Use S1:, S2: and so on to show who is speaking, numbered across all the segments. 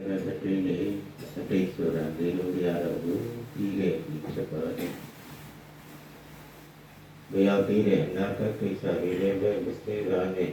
S1: အဲ့ဒါတွင်းနေအတိတ်ဆိုတာဒီလိုရတော့ဘူးပြီးခဲ့ပြီဖြစ်ပါတယ်ဘယ်ရောက်ပြီးတဲ့အနာဂတ်ကိစ္စတွေလည်းပဲမစသေးတာနဲ့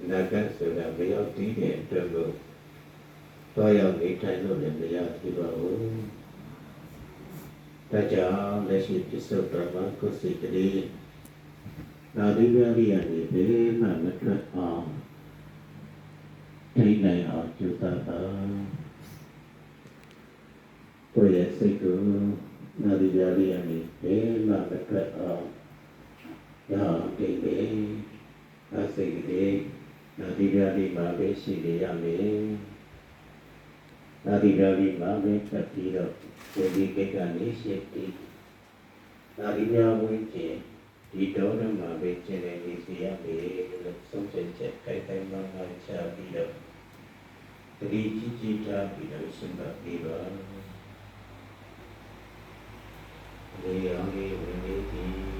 S1: အနာဂတ်ဆိုတာဘယ်ရောက်ပြီးတဲ့အတွက်လို့တော့ရောက်နေထိုင်လို့လည်းမရသေးပါဘူးဒါကြောင့်လက်ရှိပြစ္ဆုတ်တော်မှာကိုယ်စိတ်ကလေးနာဒီရရီရနေဘယ်မှမထွက်အောင် ထိနိုင်အောင်ကြိုးစားပါကိုယ့်ရဲ့စိတ်ကိုနာဒီရရီရနေဘယ်မှမထွက်အောင်ရအောင်တိတ်ပဲအစိတ်ကလေးနာဒီရရီမှာပဲရှိနေရမယ်နာဒီရရီမှာပဲတက်ပြီးတော့ကိုယ်ဒီကိစ္စကနေရှိတည်နာဒီရဝင်ကျင်ဒီတော့တော့မှာပဲကျင်နေနေစီရမယ်လို့ဆုံး Rigidità Vinayasunda Diva Reyangi Vinayati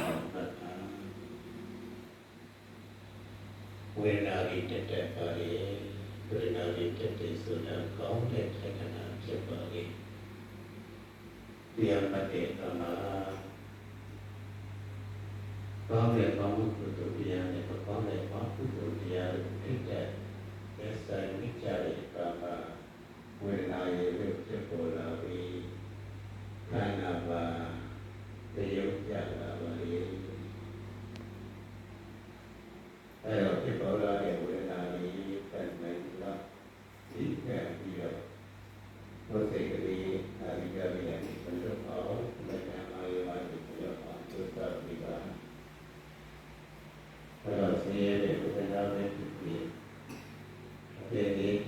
S1: ဝေဒနာကြီးတက်တက်ပါလေဝေဒနာကြီးတက်တက်ဆိုတာကောင်းတဲ့လက္ခဏာဖြစ်ပါလေတရားမှတ်တဲ့အခါမှာကောင်းတဲ့ကောင်းမှုကုသိုလ်တရားနဲ့ကောင်းတဲ့ကောင်းကုသိုလ်တရားကိုသိတဲ့သက်ဆိုင်မိကြတဲ့အခါမှာဝေဒနာရဲ့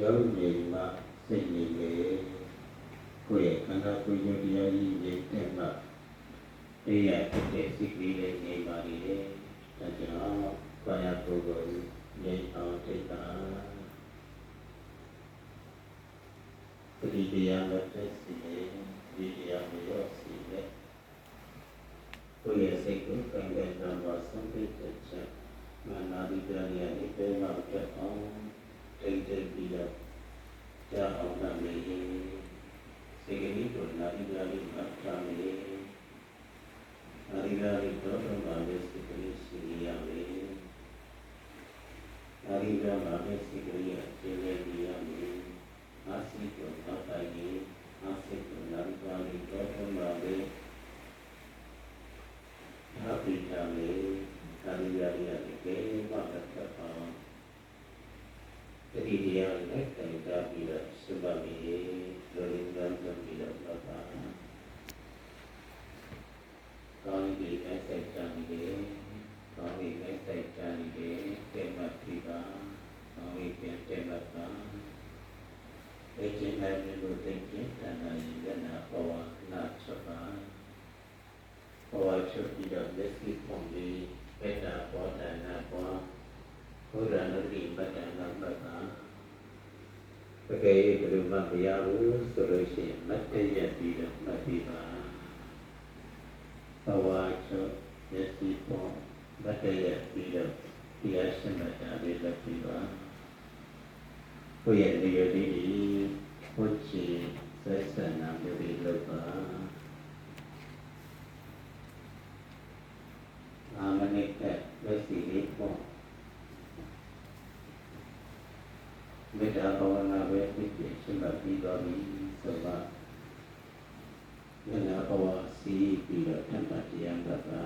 S1: ရုပ်ရည်မှစိတ်ရည်လေကိုယ့်ရဲ့ခန္ဓာကိုယ်ရုပ်တရားကြီးရည်တဲ့မှာအေးရဖြစ်တဲ့စိတ်ကလေးလေးနေပါလေ။ဒါကြောင့်ဘာယာပုဂ္ဂိုလ်ငြိမ်အောင်ထိတ်တာပရိတရားမတက်စီလေဒီတရားမရောစီလေကိုယ့်ရဲ့စိတ်ကိုကံကံကြောင့်ပါဆုံးဖြတ်ချက်မနာဒီတရားရဲ့ 这个演。 ဟောချုပ်ပြီးတော့လက်ရှိပုံလေးမေတ္တာဘောဓနာဘောဘုရားနတိပတ္တနာပတ္တာတကယ်ဘယ်လိုမှမရဘူးဆိုလို့ရှိရင်မတည့်ရပြီးတော့မတည်ပါဘဝချုပ်လက်ရှိပုံမတည့်ရပြီးတော့တရားစင်တာလေးလက်ပြီးပါဘုရားနေရာလေးကိုချီ ไม่แต่ภาวนาไว้ไม่เปลี่ยนฉบับที่ตอนนี้สบายเวลาภาวะสีปีละธรรมะที่ยังรักษา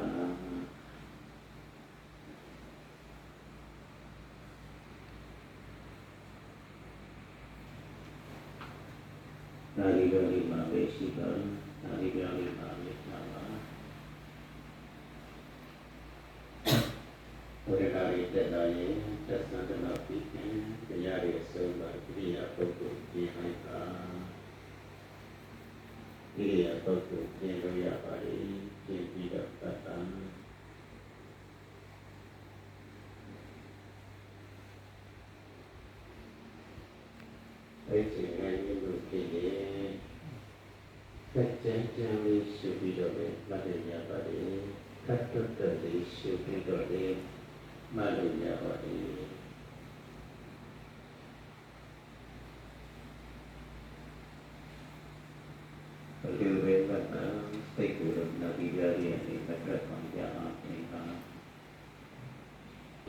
S1: Nari-nari mabe sibal, nari-nari ပြိယပုဂ္ဂိုလ်ပြင်လို့ရပါလေပြင်ပြီးတော့တတ်တာအဲ့ဒီအဲ့ဒီလိုဖြစ်ရင်စัจจံကြံလေးရှုပြီးတော့ပဲမတ်ရရပါတယ်သတ္တတလေးရှုပြီးတော့လေမတ်လို့ရပါတ